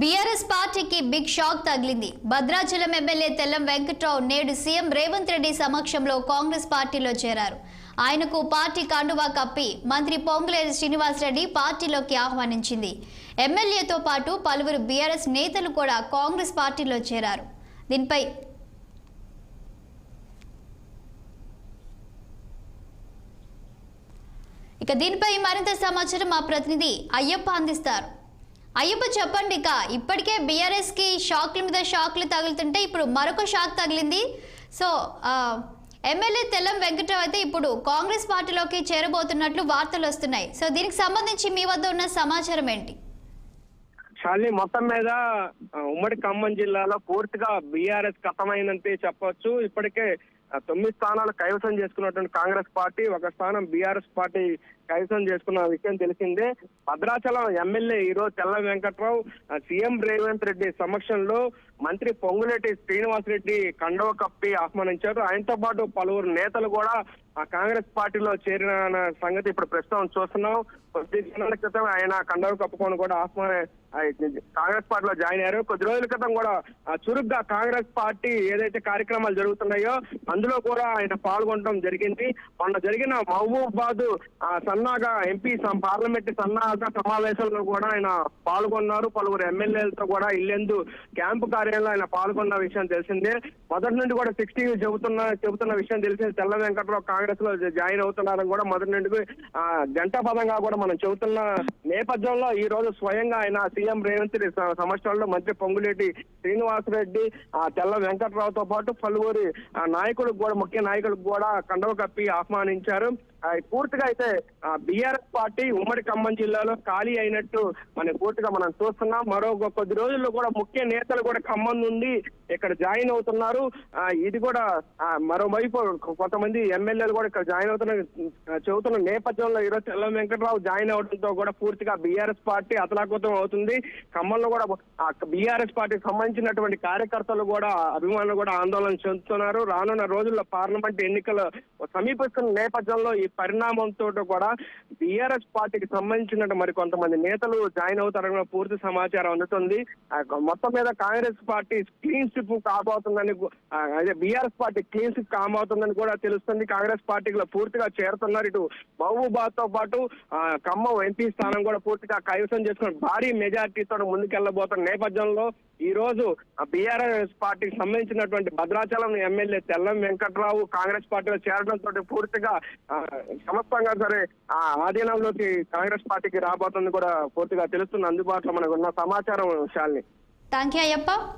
BRS పార్టీకి big shock తగిలింది. Bhadrachalam MLA Tellam Venkatrao నేడు సీఎం రేవంత్ రెడ్డి సమక్షంలో కాంగ్రెస్ పార్టీలో చేరారు. ఆయనకు పార్టీ కండువా కప్పి మంత్రి పొంగులేరు శ్రీనివాసరెడ్డి పార్టీలోకి ఆహ్వానించింది. ఎమ్మెల్యేతో పాటు పలువురు బీఆర్ఎస్ నేతలు కూడా కాంగ్రెస్ పార్టీలో చేరారు. దీనిపై ఇక దీనిపై మరింత సమాచారం మా ప్రతినిధి అయ్యప్ప అందిస్తారు. అయ్యప్ప చెప్పండి ఇక. ఇప్పటికే బీఆర్ఎస్కి షాక్ల మీద షాక్లు తగులుతుంటే ఇప్పుడు మరొక షాక్ తగిలింది. సో ఎమ్మెల్యే తెల్లం వెంకటరావు అయితే ఇప్పుడు కాంగ్రెస్ పార్టీలోకి చేరబోతున్నట్లు వార్తలు వస్తున్నాయి. సో దీనికి సంబంధించి మీ వద్ద ఉన్న సమాచారం ఏంటి? షాలిని మొత్తం మీద ఉమ్మడి ఖమ్మం జిల్లాలో పూర్తిగా బీఆర్ఎస్ కథమైందంటే చెప్పొచ్చు. ఇప్పటికే తొమ్మిది స్థానాలు కైవసం చేసుకున్నటువంటి కాంగ్రెస్ పార్టీ ఒక స్థానం బీఆర్ఎస్ పార్టీ కైవసం చేసుకున్న విషయం తెలిసిందే. భద్రాచలం ఎమ్మెల్యే ఈరోజు తెల్ల వెంకట్రావు సీఎం రేవంత్ రెడ్డి సమక్షంలో మంత్రి పొంగులేటి శ్రీనివాసరెడ్డి కండవ కప్పి ఆహ్వానించారు. ఆయనతో పాటు పలువురు నేతలు కూడా ఆ కాంగ్రెస్ పార్టీలో చేరిన సంగతి ఇప్పుడు ప్రస్తుతం చూస్తున్నాం. కొద్ది దినాల క్రితం ఆయన కండవ కప్పుకొని కూడా ఆహ్వాన కాంగ్రెస్ పార్టీలో జాయిన్ అయ్యారు. కొద్ది రోజుల క్రితం కూడా చురుగ్గా కాంగ్రెస్ పార్టీ ఏదైతే కార్యక్రమాలు జరుగుతున్నాయో అందులో కూడా ఆయన పాల్గొనడం జరిగింది. మొన్న జరిగిన మహబూబాబాద్ ఆ, సన్నాగా ఎంపీ పార్లమెంట్ సన్నాగా సమావేశంలో కూడా ఆయన పాల్గొన్నారు. పలువురు ఎమ్మెల్యేలతో కూడా ఇల్లెందు క్యాంపు కార్యాలయంలో ఆయన పాల్గొన్న విషయం తెలిసిందే. మొదటి నుండి కూడా సిక్స్టీ చెబుతున్న చెబుతున్న విషయం తెలిసింది. తెల్ల వెంకట్రావు కాంగ్రెస్లో జాయిన్ అవుతున్నారని కూడా మొదటి నుండి ఆ, జంట పదంగా కూడా మనం చెబుతున్న నేపథ్యంలో ఈ రోజు స్వయంగా ఆయన సీఎం రేవంత్ రెడ్డి స- సమక్షంలో మంత్రి పొంగులేటి శ్రీనివాసరెడ్డి ఆ తెల్ల వెంకట్రావుతో పాటు పలువురి ఆ, నాయకులకు కూడా ముఖ్య నాయకులకు కూడా కండవ కప్పి ఆహ్వానించారు. ఆ, పూర్తిగా అయితే బీఆర్ఎస్ పార్టీ ఉమ్మడి ఖమ్మం జిల్లాలో ఖాళీ అయినట్టు మనం పూర్తిగా మనం చూస్తున్నాం. మరో కొద్ది రోజుల్లో కూడా ముఖ్య నేతలు కూడా ఖమ్మం నుండి ఇక్కడ జాయిన్ అవుతున్నారు. ఇది కూడా మరోవైపు కొంతమంది ఎమ్మెల్యేలు కూడా ఇక్కడ జాయిన్ అవుతున్న చెబుతున్న నేపథ్యంలో ఈరోజు తెల్ల వెంకట్రావు జాయిన్ అవడంతో కూడా పూర్తిగా బీఆర్ఎస్ పార్టీ అతలాకుతం అవుతుంది. ఖమ్మంలో కూడా బీఆర్ఎస్ పార్టీకి సంబంధించినటువంటి కార్యకర్తలు కూడా అభిమానులు కూడా ఆందోళన చెందుతున్నారు. రానున్న రోజుల్లో పార్లమెంట్ ఎన్నికలు సమీపిస్తున్న నేపథ్యంలో ఈ పరిణామంతో కూడా బీఆర్ఎస్ పార్టీకి సంబంధించినట్టు మరి కొంతమంది నేతలు జాయిన్ అవుతారని పూర్తి సమాచారం అందుతుంది. మొత్తం మీద కాంగ్రెస్ పార్టీ క్లీన్ స్విప్ కాబోతుందని అదే బీఆర్ఎస్ పార్టీ క్లీన్ స్విప్ కాబోతుందని కూడా తెలుస్తుంది. కాంగ్రెస్ పార్టీలో పూర్తిగా చేరుతున్నారు. ఇటు మహబూబాద్తో పాటు ఖమ్మం ఎంపీ స్థానం కూడా పూర్తిగా కైవసం చేసుకుని భారీ మెజార్టీతో ముందుకెళ్ళబోతున్న నేపథ్యంలో ఈ రోజు బీఆర్ఎస్ పార్టీకి సంబంధించినటువంటి భద్రాచలం ఎమ్మెల్యే తెల్లం వెంకట్రావు కాంగ్రెస్ పార్టీలో చేరడంతో పూర్తిగా సమస్తంగా సరే ఆ ఆధీనంలోకి కాంగ్రెస్ పార్టీకి రాబోతుంది కూడా పూర్తిగా తెలుస్తుంది. అందుబాటులో మనకు ఉన్న సమాచారం శాలిని. Danke, Ayappa.